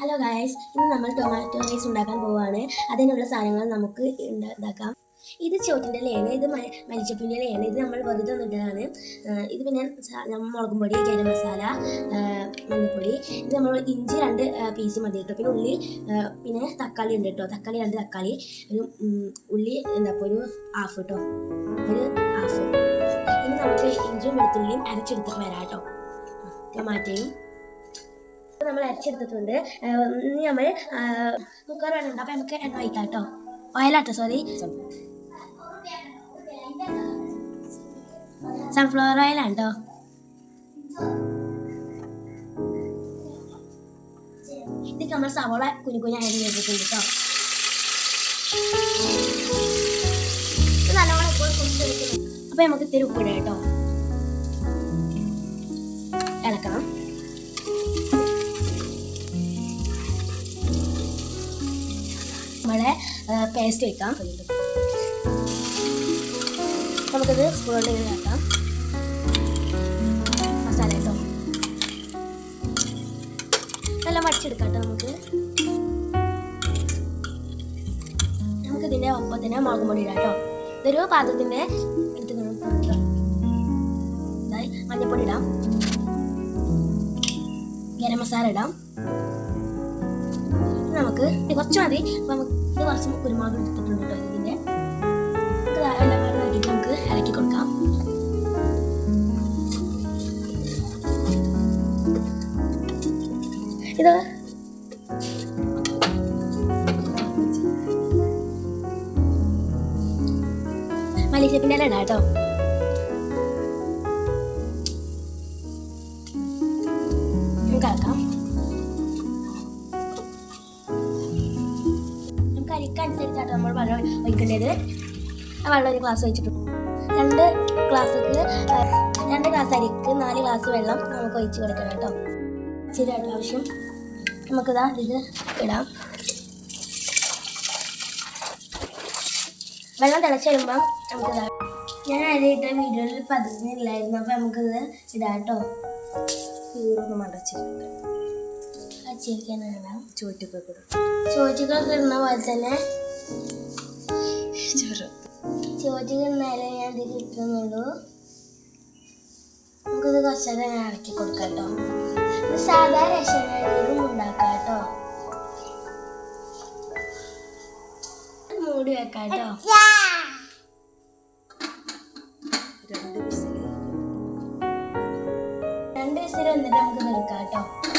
Hello guys ഇന്ന് നമ്മൾ tomato rice ഉണ്ടാക്കാൻ പോവുകയാണ് അതിനുള്ള സാധനങ്ങൾ നമുക്ക് ഉണ്ടാ- ഉണ്ടാക്കാം ഇത് ചോട്ടിന്റെ ഇലയാണ്. ഇത് മ- മല്ലിച്ചപ്പിന്റെ ഇലയാണ്. ഇത് നമ്മൾ വെറുതെ വന്നിട്ടതാണ് ഇത് പിന്നെ മുളകും പൊടി ഗരം മസാല മഞ്ഞൾപ്പൊടി. ഇത് നമ്മൾ ഇഞ്ചി രണ്ട് പീസ് മതി കേട്ടോ. പിന്നെ ഉള്ളി പിന്നെ തക്കാളി ഉണ്ട് കേട്ടോ. തക്കാളി രണ്ട് തക്കാളി. ഒരു ഉള്ളി എന്താ ഒരു ഹാഫ് കേട്ടോ. ഒരു ഹാഫ് ഇനി നമുക്ക് ഇഞ്ചിയും വെളുത്തുള്ളിയും അരച്ചെടുത്തിട്ട് വരാം കേട്ടോ. ടൊമാറ്റോയും നമ്മൾ അരച്ചെടുത്തിട്ടുണ്ട്. ഇനി നമ്മൾ കുക്കർ വേണം അപ്പോൾ നമുക്ക് എണ്ണ ഒഴിക്കാം കേട്ടോ ഓയിലാട്ടോ സോറി സൺഫ്ലവർ ഓയിലാണ് കേട്ടോ നമ്മൾ സവോള കുഞ്ഞു കുഞ്ഞു അരി വെച്ചിട്ടുണ്ട് കേട്ടോ നല്ലോണം ഇപ്പോൾ കുറിച്ചെടുക്കുന്നു അപ്പോൾ നമുക്ക് ഇത്തിരി ഉപ്പിടാം കേട്ടോ പേസ്റ്റ് വയ്ക്കാം നമുക്കിത് ഇങ്ങനെ ആക്കാം. മസാല കേട്ടോ നല്ല വടിച്ചെടുക്കാം കേട്ടോ നമുക്ക്. നമുക്കിതിന്റെ ഒപ്പം തന്നെ ഇടാം കേട്ടോ ഇതൊരു പാത്രത്തിന്റെ എടുത്ത് മഞ്ഞൾപ്പൊടി ഇടാം. ഗരം മസാല ഇടാം. നമുക്ക് കുറച്ച് മതി. നമുക്ക് കുറച്ച് കുരുമുളക് എടുത്തിട്ടുണ്ട്. കേട്ടോ നമുക്ക് ഇളക്കി കൊടുക്കാം. ഇത് മല്ലിച്ചപ്പിന്റെ ഇല കേട്ടോ. നമുക്ക് നമ്മൾ വെള്ളം ഒഴിക്കേണ്ടത്. ആ വെള്ളം ഒരു ഗ്ലാസ് ഒഴിച്ചിട്ടുണ്ട് രണ്ട് ഗ്ലാസ്സക്ക് രണ്ട് ഗ്ലാസ് അരിക്ക് നാല് ഗ്ലാസ് വെള്ളം നമുക്ക് ഒഴിച്ച് കൊടുക്കണം കേട്ടോ. ഇച്ചിരി ആയിട്ട് ആവശ്യം. നമുക്കിതാ ഇത് ഇടാം. വെള്ളം തിളച്ച് വരുമ്പം നമുക്കിതാ ഞാൻ അരിയിട്ട വീഡിയോയിൽ പതിഞ്ഞില്ലായിരുന്നു. അപ്പം നമുക്കിത് ഇടാം കേട്ടോ. തീർന്ന് മടച്ചിട്ടുണ്ട് അച്ചിരിക്കാനാണ് ചോറ്റൊക്കെ കൂടെ ചോറ്റുകളൊക്കെ ഇടുന്ന പോലെ തന്നെ ഞാൻ നമുക്കിത് കുറച്ച് നേരം ഇളക്കി കൊടുക്കാം സാധാ റേഷൻ അരിയിലും മൂടി വെക്കാം രണ്ട് വിസിൽ വന്നിട്ട് നമുക്ക് നിൽക്കാം കേട്ടോ